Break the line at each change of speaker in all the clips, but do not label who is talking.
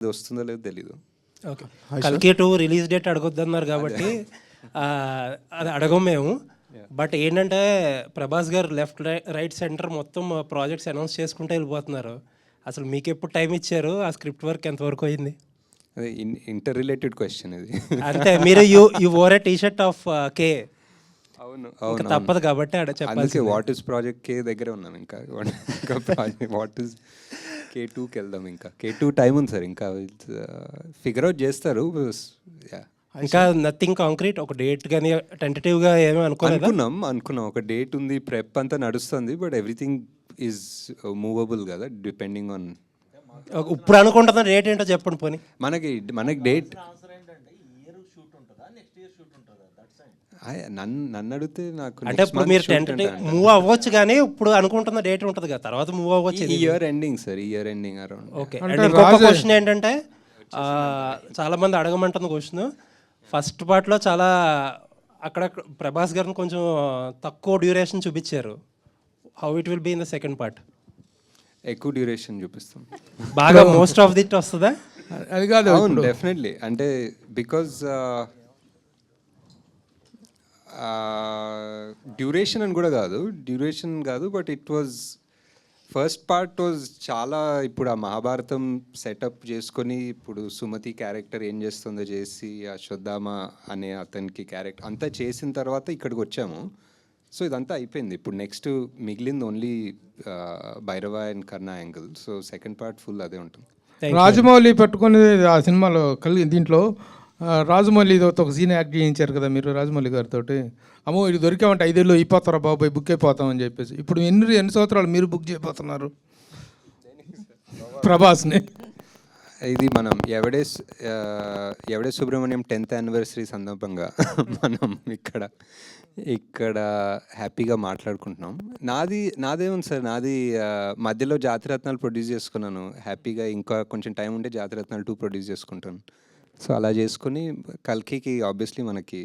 ఇది వస్తుందో లేదో తెలీదు.
ఓకే. కల్కి టూ రిలీజ్ డేట్ అడగొద్దన్నారు కాబట్టి ఆ, అది అడగం మేము. బట్ ఏంటంటే Prabhas garu left right centre మొత్తం ప్రాజెక్ట్స్ అనౌన్స్ చేసుకుంటూ వెళ్ళిపోతున్నారు. అసలు మీకు ఎప్పుడు టైం ఇచ్చారు? ఆ స్క్రిప్ట్ వర్క్ ఎంతవరకు అయింది?
అదే ఇంటర్ రిలేటెడ్ క్వశ్చన్ ఇది.
అంటే మీరు you you or a T shirt off okay
అవును అవును
తప్పదు కాబట్టి ఆడ చెప్పాలి
అందుకే వాట్ ఇస్ ప్రాజెక్ట్ కే దగ్గర ఉన్నాం ఇంకా. ఇంకా ప్రాజెక్ట్ వాట్ ఇస్ కే టూకి వెళ్దాం ఇంకా. కే టూ టైం ఉంది సార్ ఇంకా ఫిగర్ అవుట్ చేస్తారు Yeah.
ఇంకా నథింగ్ కాంక్రీట్ ఒక డేట్ కానీ టెంటేటివ్గా ఏమీ అనుకోలేదా?
అనుకున్నాం అనుకున్నాం. ఒక డేట్ ఉంది ప్రెప్ అంతా నడుస్తుంది బట్ ఎవ్రీథింగ్ ఈజ్ మూవబుల్ కదా డిపెండింగ్ ఆన్
ఇప్పుడు అనుకుంటున్న డేట్ ఏంటో చెప్పండి పోనీ.
మనకి మనకి డేట్ నన్ను నన్ను అడిగితే నాకు
అంటే ఇప్పుడు మీరు టెంటేటివ్ మూవ్ అవ్వచ్చు కానీ ఇప్పుడు అనుకుంటున్న డేట్ ఉంటుంది కదా తర్వాత మూవ్ అవ్వచ్చు
ఈ year ending sir year ending around
okay and ఇంకొక క్వశ్చన్ ఏంటంటే ఆ, చాలా మంది అడగమంటున్న క్వశ్చన్ ఫస్ట్ పార్ట్లో చాలా అక్కడ ప్రభాస్ గారిని కొంచెం తక్కువ డ్యూరేషన్ చూపించారు. How it will be in the second part
ఎక్కువ డ్యూరేషన్ చూపిస్తాం.
బాగా మోస్ట్ ఆఫ్ దిట్ వస్తుందా?
అది కాదు.
అవును డెఫినెట్లీ అంటే బికాజ్ డ్యూరేషన్ అని కూడా కాదు. డ్యూరేషన్ కాదు but it was first part was చాలా ఇప్పుడు ఆ మహాభారతం సెటప్ చేసుకొని ఇప్పుడు సుమతి క్యారెక్టర్ ఏం చేస్తుందో చేసి అశ్వత్థామ అనే అతనికి క్యారెక్టర్ అంతా చేసిన తర్వాత ఇక్కడికి వచ్చాము. సో ఇదంతా అయిపోయింది. ఇప్పుడు నెక్స్ట్ మిగిలింది only Bhairava and Karna angle so second part full అదే ఉంటుంది.
రాజమౌళి పట్టుకునేది ఆ సినిమాలో కలిగి దీంట్లో రాజమౌళితో ఒక సీన్ యాక్ట్ చేయించారు కదా మీరు రాజమౌళి గారితో అమ్మో ఇది దొరికామంటే ఐదేళ్ళు అయిపోతారా బాబాయ్ బుక్ అయిపోతామని చెప్పేసి. ఇప్పుడు ఎన్ని ఎన్ని సంవత్సరాలు మీరు బుక్ చేయబోతున్నారు? ప్రభాస్ని.
ఇది మనం ఎవడే ఎవడే సుబ్రహ్మణ్యం టెన్త్ యానివర్సరీ సందర్భంగా మనం ఇక్కడ ఇక్కడ హ్యాపీగా మాట్లాడుకుంటున్నాం. నాది నాదేముంది సార్ నాది మధ్యలో జాతిరత్నాలు ప్రొడ్యూస్ చేసుకున్నాను. హ్యాపీగా ఇంకా కొంచెం టైం ఉంటే జాతిరత్నాలు టూ ప్రొడ్యూస్ చేసుకుంటాను. సో అలా చేసుకుని కల్కికి ఆబ్వియస్లీ మనకి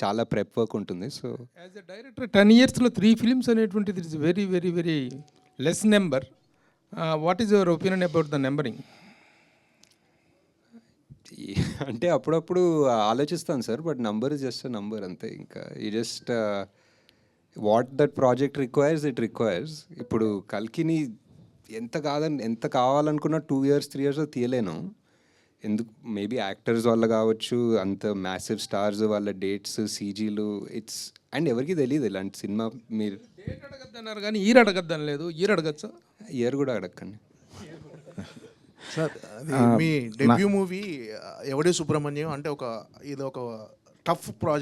చాలా ప్రెప్ వర్క్ ఉంటుంది. So
as a director ten ఇయర్స్లో త్రీ ఫిలిమ్స్ అనేటువంటిది it's very very very less number what is your opinion about the numbering
అంటే అప్పుడప్పుడు ఆలోచిస్తాను sir but number is just number అంతే. ఇంకా ఈ just what that project requires it requires ఇప్పుడు కల్కిని ఎంత కాదని ఎంత కావాలనుకున్నా టూ ఇయర్స్ త్రీ ఇయర్స్ తీయలేను. ఎందుకు మేబీ యాక్టర్స్ వల్ల కావచ్చు అంత మ్యాసివ్ స్టార్స్ వాళ్ళ డేట్స్ సీజీలు ఇట్స్ అండ్ ఎవరికి తెలియదు ఇలాంటి సినిమా మీరు.
డేట్ అడగద్దన్నారు కానీ ఈరు అడగద్దని లేదు. ఈరు అడగచ్చా?
ఇయర్ కూడా అడగండి
సార్ అది మీ డెబ్యూ మూవీ ఎవడే సుబ్రహ్మణ్యం అంటే ఒక ఇది ఒక టఫ్ ప్రాజెక్ట్